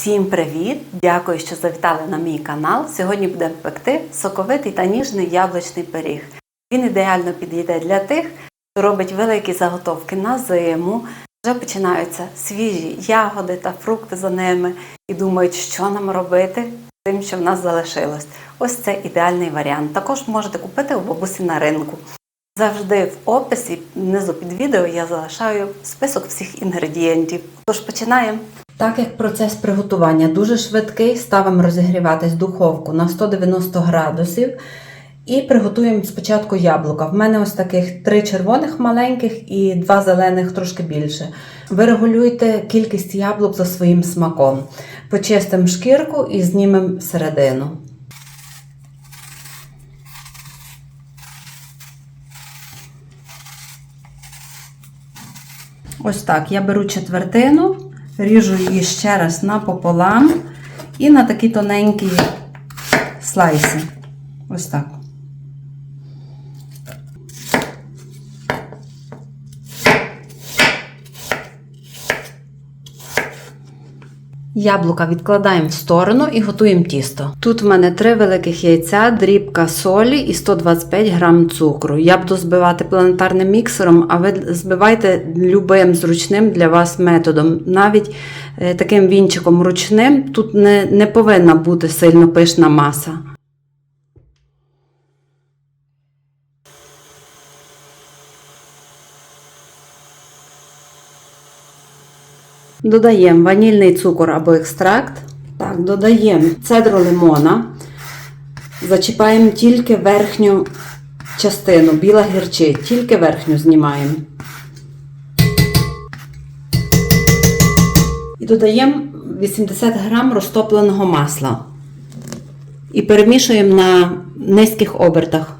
Всім привіт! Дякую, що завітали на мій канал. Сьогодні будемо пекти соковитий та ніжний яблучний пиріг. Він ідеально підійде для тих, хто робить великі заготовки на зиму. Вже починаються свіжі ягоди та фрукти за ними і думають, що нам робити з тим, що в нас залишилось. Ось це ідеальний варіант. Також можете купити у бабусі на ринку. Завжди в описі внизу під відео я залишаю список всіх інгредієнтів. Тож починаємо. Так як процес приготування дуже швидкий, ставимо розігріватись духовку на 190 градусів і приготуємо спочатку яблука. В мене ось таких три червоних маленьких і два зелених трошки більше. Ви регулюєте кількість яблук за своїм смаком. Почистимо шкірку і знімемо середину. Ось так. Я беру четвертину, ріжу її ще раз напополам і на такі тоненькі слайси. Ось так. Яблука відкладаємо в сторону і готуємо тісто. Тут в мене три великих яйця, дрібка солі і 125 грам цукру. Я буду збивати планетарним міксером, а ви збивайте любим зручним для вас методом. Навіть е, таким вінчиком ручним тут не, не повинна бути сильно пишна маса. Додаємо ванільний цукор або екстракт. Так, додаємо цедру лимона. Зачіпаємо тільки верхню частину, біла гірчить, тільки верхню знімаємо. І додаємо 80 грам розтопленого масла. І перемішуємо на низьких обертах.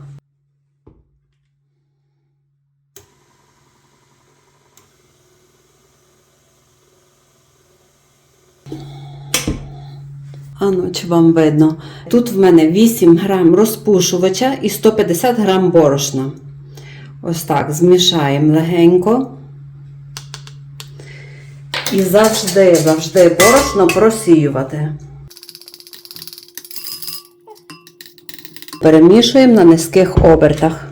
Ану, чи вам видно? Тут в мене 8 грам розпушувача і 150 грам борошна. Ось так, змішаємо легенько. І завжди, завжди борошно просіювати. Перемішуємо на низьких обертах.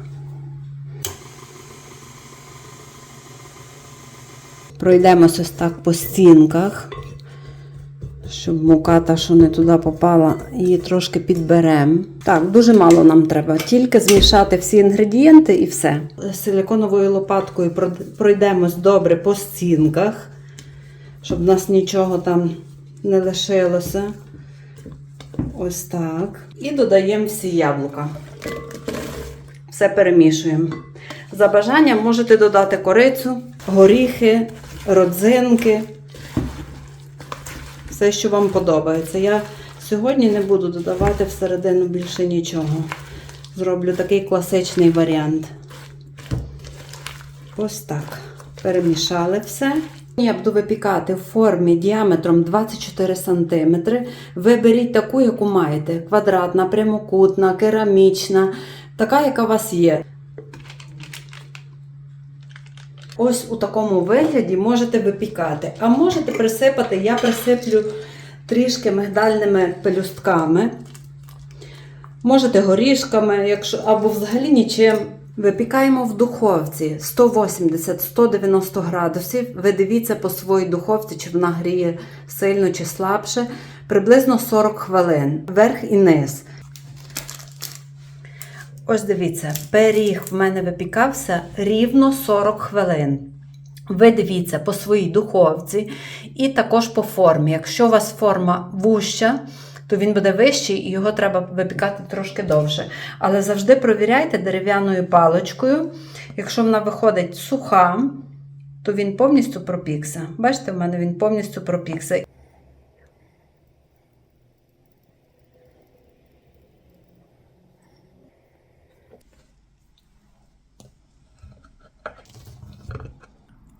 Пройдемося так по стінках щоб мука та, що не туди попала, її трошки підберемо. Так, дуже мало нам треба. Тільки змішати всі інгредієнти і все. Силиконовою лопаткою пройдемось добре по стінках, щоб в нас нічого там не лишилося. Ось так. І додаємо всі яблука. Все перемішуємо. За бажанням можете додати корицю, горіхи, родзинки все, що вам подобається. Я сьогодні не буду додавати всередину більше нічого. Зроблю такий класичний варіант. Ось так. Перемішали все. Я буду випікати в формі діаметром 24 см. Виберіть таку, яку маєте: квадратна, прямокутна, керамічна, така, яка у вас є. Ось у такому вигляді можете випікати. А можете присипати, я присиплю трішки мигдальними пелюстками. Можете горішками, якщо, або взагалі нічим. Випікаємо в духовці 180-190 градусів. Ви дивіться по своїй духовці, чи вона гріє сильно чи слабше. Приблизно 40 хвилин, верх і низ. Ось дивіться, пиріг в мене випікався рівно 40 хвилин. Ви дивіться по своїй духовці і також по формі. Якщо у вас форма вуща, то він буде вищий і його треба випікати трошки довше. Але завжди провіряйте дерев'яною паличкою. Якщо вона виходить суха, то він повністю пропікся. Бачите, в мене він повністю пропікся.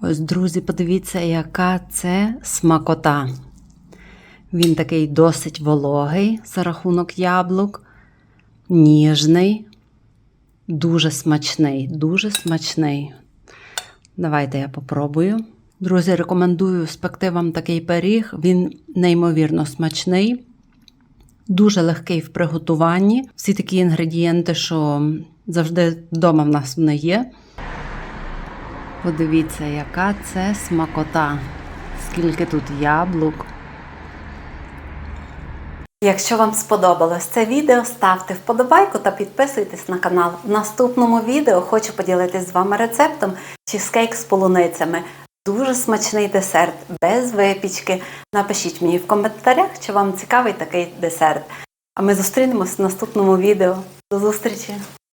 Ось, друзі, подивіться, яка це смакота. Він такий досить вологий за рахунок яблук, ніжний, дуже смачний, дуже смачний. Давайте я попробую. Друзі, рекомендую спекти вам такий пиріг. Він неймовірно смачний, дуже легкий в приготуванні. Всі такі інгредієнти, що завжди вдома в нас вони є. Подивіться, яка це смакота, скільки тут яблук. Якщо вам сподобалось це відео, ставте вподобайку та підписуйтесь на канал. В наступному відео хочу поділитись з вами рецептом чизкейк з полуницями. Дуже смачний десерт, без випічки. Напишіть мені в коментарях, чи вам цікавий такий десерт. А ми зустрінемось в наступному відео. До зустрічі!